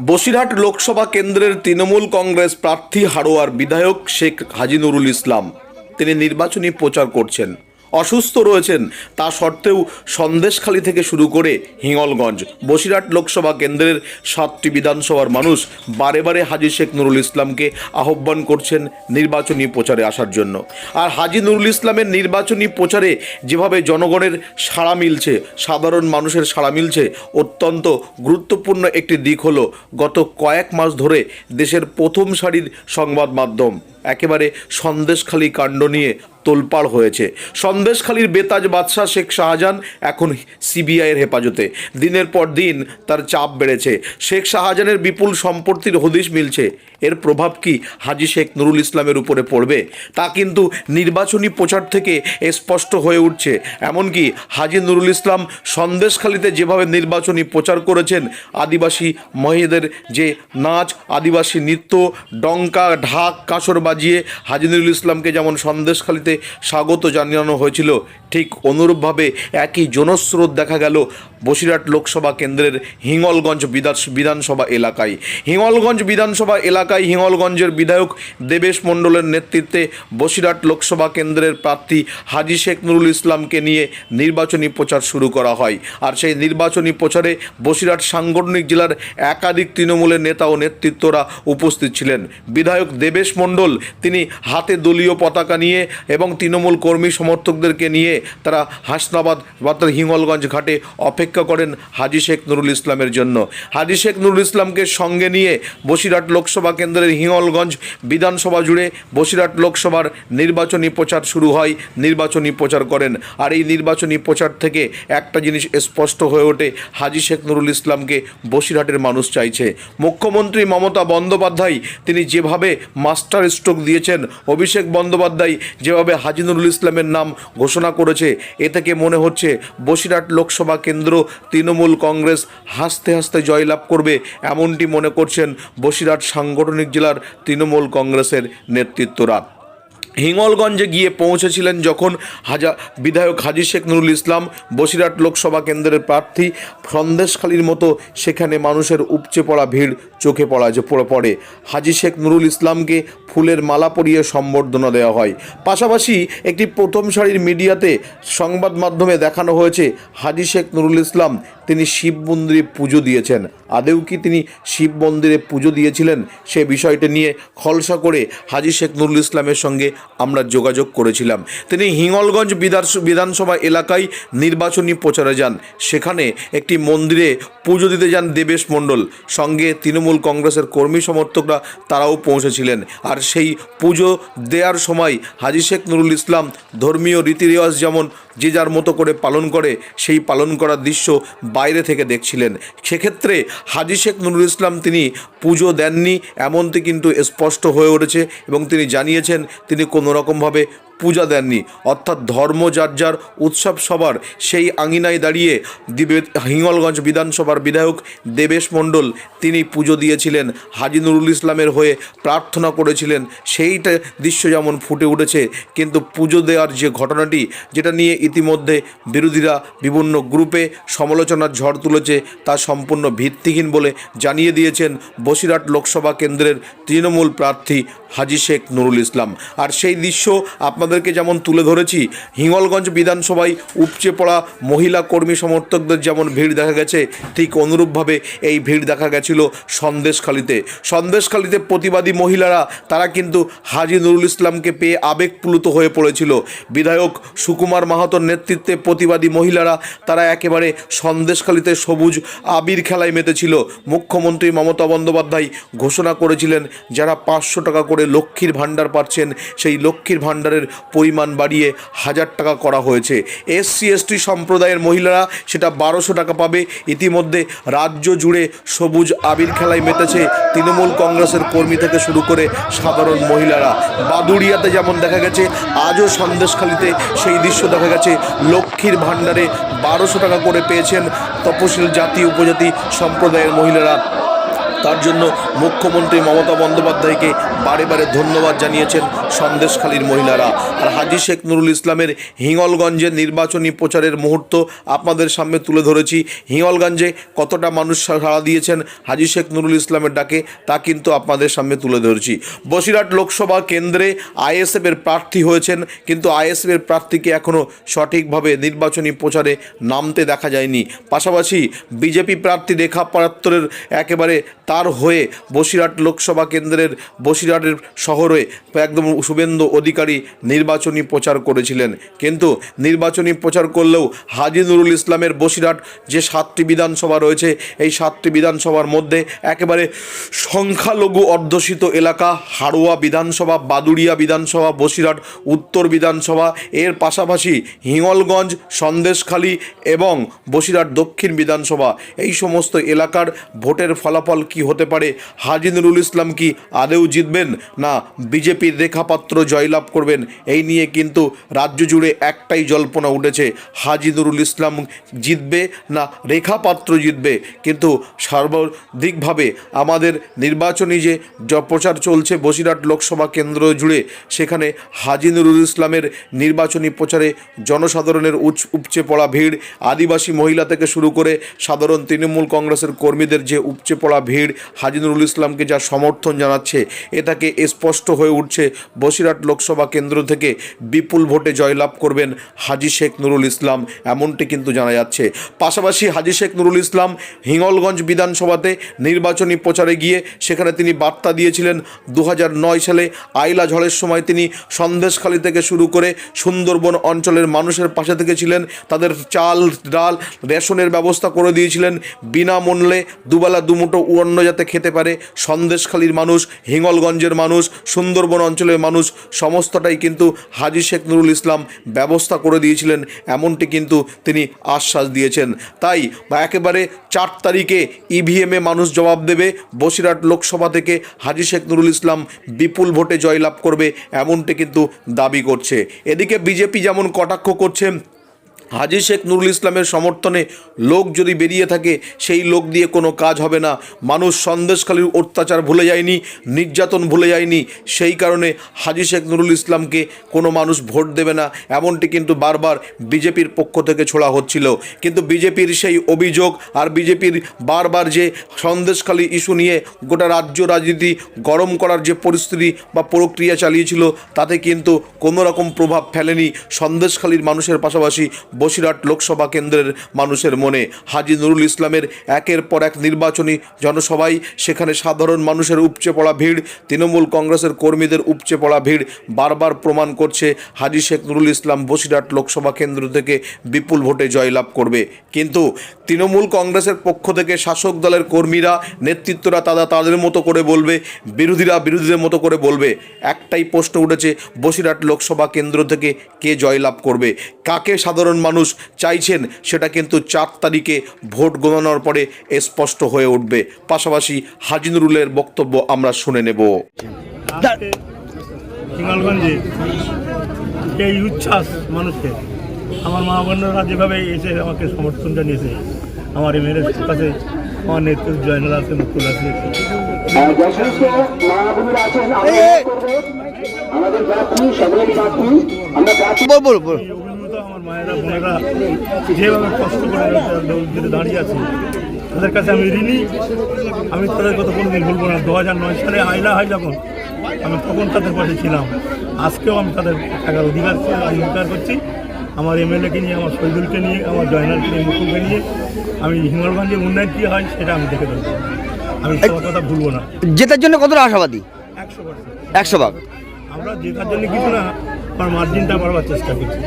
বসিরহাট লোকসভা কেন্দ্রের তৃণমূল কংগ্রেস প্রার্থী হাড়োয়ার বিধায়ক শেখ হাজিনুরুল ইসলাম। তিনি নির্বাচনী প্রচার করছেন। অসুস্থ রয়েছেন। তা সত্ত্বেও সন্দেশখালী থেকে শুরু করে হিঙ্গলগঞ্জ, বসিরহাট লোকসভা কেন্দ্রের সাতটি বিধানসভার মানুষ বারে বারে হাজি শেখ নুরুল ইসলামকে আহ্বান করছেন নির্বাচনী প্রচারে আসার জন্য। আর হাজি নুরুল ইসলামের নির্বাচনী প্রচারে যেভাবে জনগণের সাড়া মিলছে, সাধারণ মানুষের সাড়া মিলছে, অত্যন্ত গুরুত্বপূর্ণ একটি দিক হলো গত কয়েক মাস ধরে দেশের প্রথম সারির সংবাদ মাধ্যম। একেবারে সন্দেশখালী কাণ্ড নিয়ে তোলপাড় হয়েছে। সন্দেশখালীর বেতাজ বাদশাহ শেখ শাহজাহান এখন সিবিআইয়ের হেফাজতে। দিনের পর দিন তার চাপ বেড়েছে। শেখ শাহজাহানের বিপুল সম্পত্তির হদিশ মিলছে। এর প্রভাব কি হাজি শেখ নুরুল ইসলামের উপরে পড়বে? তা কিন্তু নির্বাচনী প্রচার থেকে স্পষ্ট হয়ে উঠছে। এমনকি হাজি নুরুল ইসলাম সন্দেশখালীতে যেভাবে নির্বাচনী প্রচার করেছেন, আদিবাসী মহিলাদের যে নাচ, আদিবাসী নৃত্য, ডঙ্কা, ঢাক, কাঁসর বাজিয়ে হাজি নুরুল ইসলামকে যেমন সন্দেশখালীতে স্বাগত জানানো হয়েছিল ঠিক অনুরূপভাবে একই জনস্রোত দেখা গেল বসিরহাট লোকসভা কেন্দ্রের হিঙ্গলগঞ্জ বিধান- বিধানসভা এলাকায়। হিঙ্গলগঞ্জ বিধানসভা এলাকায় হিঙ্গলগঞ্জের বিধায়ক দেবেশ মণ্ডলের নেতৃত্বে বসিরহাট লোকসভা কেন্দ্রের প্রার্থী হাজি শেখ নুরুল ইসলামকে নিয়ে নির্বাচনী প্রচার শুরু করা হয়। আর সেই নির্বাচনী প্রচারে বসিরহাট সাংগঠনিক জেলার একাধিক তৃণমূলের নেতা ও নেতৃত্বরা উপস্থিত ছিলেন। বিধায়ক দেবেশ মণ্ডল, তিনি হাতে দলীয় পতাকা নিয়ে এবং তৃণমূল কর্মী সমর্থকদেরকে নিয়ে তারা হাসনাবাদ তার হিঙ্গলগঞ্জ ঘাটে অপেক্ষা করেন হাজি শেখ নুরুল ইসলামের জন্য। হাজি শেখ নুরুল ইসলামকে সঙ্গে নিয়ে বসিরহাট লোকসভা কেন্দ্রের হিঙ্গলগঞ্জ বিধানসভা জুড়ে বসিরহাট লোকসভার নির্বাচনী প্রচার শুরু হয়, নির্বাচনী প্রচার করেন। আর এই নির্বাচনী প্রচার থেকে একটা জিনিস স্পষ্ট হয়ে ওঠে, হাজি শেখ নুরুল ইসলামকে বসিরহাটের মানুষ চাইছে। মুখ্যমন্ত্রী মমতা বন্দ্যোপাধ্যায় তিনি যেভাবে মাস্টার স্ট্রোক দিয়েছেন, অভিষেক বন্দ্যোপাধ্যায় যেভাবে হাজি নুরুল ইসলামের নাম ঘোষণা করেছে এ থেকে মনে হচ্ছে বসিরহাট লোকসভা কেন্দ্র তৃণমূল কংগ্রেস হাসতে হাসতে জয়লাভ করবে, এমনটি মনে করছেন বসিরহাট সাংগঠনিক জেলার তৃণমূল কংগ্রেসের নেতৃত্বরা। হিঙ্গলগঞ্জে গিয়ে পৌঁছেছিলেন যখন হাজা, বিধায়ক হাজি শেখ নুরুল ইসলাম বসিরহাট লোকসভা কেন্দ্রের প্রার্থী সন্দেশখালীর মতো সেখানে মানুষের উপচে পড়া ভিড় চোখে পড়া যে পড়ে পড়ে। হাজি শেখ নুরুল ইসলামকে ফুলের মালা পরিয়ে সম্বর্ধনা দেওয়া হয়। পাশাপাশি একটি প্রথম সারির মিডিয়াতে সংবাদ মাধ্যমে দেখানো হয়েছে, হাজি শেখ নুরুল ইসলাম তিনি শিব মন্দিরে পুজো দিয়েছেন। আদেও কি তিনি শিব মন্দিরে পুজো দিয়েছিলেন সে বিষয়টি নিয়ে খলসা করে হাজি শেখ নুরুল ইসলামের সঙ্গে আমরা যোগাযোগ করেছিলাম। তিনি হিঙ্গলগঞ্জ বিধান- বিধানসভা এলাকায় নির্বাচনী প্রচারে যান। সেখানে একটি মন্দিরে পুজো দিতে যান দেবেশ মণ্ডল। সঙ্গে তৃণমূল কংগ্রেসের কর্মী সমর্থকরা তারাও পৌঁছেছিলেন। আর সেই পুজো দেওয়ার সময় হাজি শেখ নুরুল ইসলাম ধর্মীয় রীতিরেওয়াজ যেমন যে যার মতো করে পালন করে, সেই পালন করার দৃশ্য বাইরে থেকে দেখছিলেন। সেক্ষেত্রে হাজি শেখ নুরুল ইসলাম তিনি পুজো দেননি, এমনটি কিন্তু স্পষ্ট হয়ে উঠেছে এবং তিনি জানিয়েছেন তিনি কোনো রকমভাবে পূজা দেননি। অর্থাৎ ধর্ম যার যার উৎসব সবার সেই আঙিনায় দাঁড়িয়ে দিবে হিঙ্গলগঞ্জ বিধানসভার বিধায়ক দেবেশ মণ্ডল। তিনি পুজো দিয়েছিলেন, হাজি নুরুল ইসলামের হয়ে প্রার্থনা করেছিলেন। সেইটা দৃশ্য যেমন ফুটে উঠেছে, কিন্তু পুজো দেওয়ার যে ঘটনাটি, যেটা নিয়ে ইতিমধ্যে বিরোধীরা বিভিন্ন গ্রুপে সমালোচনার ঝড় তুলেছে, তা সম্পূর্ণ ভিত্তিহীন বলে জানিয়ে দিয়েছেন বসিরহাট লোকসভা কেন্দ্রের তৃণমূল প্রার্থী হাজি শেখ নুরুল ইসলাম। আর সেই দৃশ্য আপনাদেরকে যেমন তুলে ধরেছি, হিঙ্গলগঞ্জ বিধানসভায় উপচে পড়া মহিলা কর্মী সমর্থকদের যেমন ভিড় দেখা গেছে, ঠিক অনুরূপভাবে এই ভিড় দেখা গেছিল সন্দেশখালিতে। সন্দেশখালিতে প্রতিবাদী মহিলারা, তারা কিন্তু হাজি নুরুল ইসলামকে পেয়ে আবেগপ্লুত হয়ে পড়েছিল। বিধায়ক সুকুমার মাহাতোর নেতৃত্বে প্রতিবাদী মহিলারা, তারা একেবারে সন্দেশখালিতে সবুজ আবির খেলায় মেতেছিল। মুখ্যমন্ত্রী মমতা বন্দ্যোপাধ্যায় ঘোষণা করেছিলেন, যারা পাঁচশো টাকা করে লক্ষ্মীর ভাণ্ডার পাচ্ছেন, সেই লক্ষ্মীর ভাণ্ডারের পরিমাণ বাড়িয়ে হাজার টাকা করা হয়েছে। এসসি, এসটি সম্প্রদায়ের মহিলারা সেটা বারোশো টাকা পাবে। ইতিমধ্যে রাজ্য জুড়ে সবুজ আবির খেলায় মেতেছে তৃণমূল কংগ্রেসের কর্মী থেকে শুরু করে সাধারণ মহিলারা। বাদুড়িয়াতে যেমন দেখা গেছে, আজও সন্দেশখালিতে সেই দৃশ্য দেখা গেছে। লক্ষ্মীর ভাণ্ডারে বারোশো টাকা করে পেয়েছেন তপশিল জাতি, উপজাতি সম্প্রদায়ের মহিলারা। তার জন্য মুখ্যমন্ত্রী মমতা বন্দ্যোপাধ্যায়কে বারে বারে ধন্যবাদ জানিয়েছেন সন্দেশখালীর মহিলারা। আর হাজি শেখ নুরুল ইসলামের হিঙ্গলগঞ্জের নির্বাচনী প্রচারের মুহূর্ত আপনাদের সামনে তুলে ধরেছি। হিঙ্গলগঞ্জে কতটা মানুষ সাড়া দিয়েছেন হাজি শেখ নুরুল ইসলামের ডাকে, তা কিন্তু আপনাদের সামনে তুলে ধরেছি। বসিরহাট লোকসভা কেন্দ্রে আইএসএফের প্রার্থী হয়েছেন, কিন্তু আইএসএফের প্রার্থীকে এখনও সঠিকভাবে নির্বাচনী প্রচারে নামতে দেখা যায়নি। পাশাপাশি বিজেপি প্রার্থী রেখা পাত্রের একেবারে তার হয়ে বসিরহাট লোকসভা কেন্দ্রের বসিরহাটের শহরে একদম শুভেন্দু অধিকারী নির্বাচনী প্রচার করেছিলেন। কিন্তু নির্বাচনী প্রচার করলেও হাজি নুরুল ইসলামের বসিরহাট যে সাতটি বিধানসভা রয়েছে, এই সাতটি বিধানসভার মধ্যে একেবারে সংখ্যালঘু অধ্যুষিত এলাকা, হাড়োয়া বিধানসভা, বাদুড়িয়া বিধানসভা, বসিরহাট উত্তর বিধানসভা, এর পাশাপাশি হিঙ্গলগঞ্জ, সন্দেশখালী এবং বসিরহাট দক্ষিণ বিধানসভা। এই সমস্ত এলাকার ভোটের ফলাফল কি হতে পারে। হাজি নুরুল ইসলাম কি আদেও জিতবেন? না, বিজেপির রেখাপাত্র জয়লাভ করবেন। এই নিয়ে কিন্তু রাজ্য জুড়ে একটাই জল্পনা উঠেছে। হাজি নুরুল ইসলাম জিতবে না রেখাপাত্র জিতবে? কিন্তু সর্বাধিকভাবে আমাদের নির্বাচনী যে প্রচার চলছে বসিরহাট লোকসভা কেন্দ্র জুড়ে, সেখানে হাজি নুরুল ইসলামের নির্বাচনী প্রচারে জনসাধারণের উচ, উপচে পড়া ভিড়, আদিবাসী মহিলা থেকে শুরু করে সাধারণ তৃণমূল কংগ্রেসের কর্মীদের যে উপচে পড়া ভিড় হাজি নুরুল ইসলামকে যা সমর্থন জানাচ্ছে এটাকে স্পষ্ট হয়ে উঠছে। বসিরহাট লোকসভা কেন্দ্র থেকে বিপুল ভোটে জয়লাভ করবেন হাজি শেখ নুরুল ইসলাম, এমনটি কিন্তু জানা যাচ্ছে। পাশাপাশি হাজি শেখ নুরুল ইসলাম হিঙ্গলগঞ্জ বিধানসভাতে নির্বাচনী প্রচারে গিয়ে সেখানে তিনি বার্তা দিয়েছিলেন দু সালে আইলা ঝড়ের সময় তিনি সন্দেশখালী থেকে শুরু করে সুন্দরবন অঞ্চলের মানুষের পাশে থেকে ছিলেন তাদের চাল, ডাল, রেশনের ব্যবস্থা করে দিয়েছিলেন। বিনামূল্যে দুবেলা দুমুঠো অন্ন যাতে খেতে পারে, সন্দেশখালীর মানুষ, হিঙ্গলগঞ্জের মানুষ, সুন্দরবন অঞ্চলের মানুষ, সমস্তটাই কিন্তু হাজি শেখ নুরুল ইসলাম ব্যবস্থা করে দিয়েছিলেন, এমনটি কিন্তু তিনি আশ্বাস দিয়েছেন। তাই বা একেবারে চার তারিখে ইভিএমে মানুষ জবাব দেবে, বসিরহাট লোকসভা থেকে হাজি শেখ নুরুল ইসলাম বিপুল ভোটে জয়লাভ করবে, এমনটি কিন্তু দাবি করছে। এদিকে বিজেপি যেমন কটাক্ষ করছে হাজি শেখ নুরুল ইসলামের সমর্থনে লোক যদি বেরিয়ে থাকে, সেই লোক দিয়ে কোনো কাজ হবে না। মানুষ সন্দেশখালীর অত্যাচার ভুলে যায়নি, নির্যাতন ভুলে যায়নি। সেই কারণে হাজি শেখ নুরুল ইসলামকে কোনো মানুষ ভোট দেবে না। এমনটি কিন্তু বারবার বিজেপির পক্ষ থেকে ছোড়া হচ্ছিল। কিন্তু বিজেপির সেই অভিযোগ আর বিজেপির বারবার যে সন্দেশখালী ইস্যু নিয়ে গোটা রাজ্য রাজনীতি গরম করার যে পরিস্থিতি বা প্রক্রিয়া চালিয়েছিল, তাতে কিন্তু কোনো রকম প্রভাব ফেলেনি। সন্দেশখালীর মানুষের পাশাপাশি বসিরহাট লোকসভা কেন্দ্রের মানুষের মনে। হাজি নুরুল ইসলামের একের পর এক নির্বাচনী জনসভায় সেখানে সাধারণ মানুষের উপচে পড়া ভিড়, তৃণমূল কংগ্রেসের কর্মীদের উপচে পড়া ভিড় বারবার প্রমাণ করছে হাজি শেখ নুরুল ইসলাম বসিরহাট লোকসভা কেন্দ্র থেকে বিপুল ভোটে জয়লাভ করবে। কিন্তু তৃণমূল কংগ্রেসের পক্ষ থেকে শাসক দলের কর্মীরা, নেতৃত্বরা তারা তাদের মতো করে বলবে, বিরোধীরা বিরোধীদের মতো করে বলবে। একটাই প্রশ্ন উঠেছে, বসিরহাট লোকসভা কেন্দ্র থেকে কে জয়লাভ করবে? কাকে সাধারণ মানুষ চাইছেন সেটা কিন্তু চার তারিখে ভোট গণনার পরে স্পষ্ট হয়ে উঠবে। পাশাপাশি হাজি নুরুলের বক্তব্য আমরা শুনে নেব। এই উচ্ছ্বাস মানুষকে আমার মা বোনরা যেভাবে এসে আমাকে সমর্থন জানিয়েছে আমার এমএলএ কাছে আমার নেতৃত্ব জয়নাল আছে মুকুল আছে বল বল বল। মায়েরা বোনেরা যেভাবে কষ্ট করে দৌড়ে দাঁড়িয়ে আছে তাদের কাছে আমি ঋণী। আমি তাদের কথা কোনোদিন ভুলবো না। দু হাজার নয় সালে আইলা হয় যখন আমি তখন তাদের পাশে ছিলাম। আজকেও আমি তাদের টাকার অধিকার অধিকার করছি। আমার এমএলএকে নিয়ে আমার শহীদুলকে নিয়ে আমার জয়নালকে নিয়ে মুকুলকে নিয়ে আমি হিঙ্গলগঞ্জের উন্নয়ন কী হয় সেটা আমি দেখে দেবো আমি সবার কথা ভুলবো না। জেতার জন্য কতটা আশাবাদী? একশো একশো ভাগ। আমরা জেতার জন্য কিছু না আমার মার্জিনটা বাড়বার চেষ্টা করছি।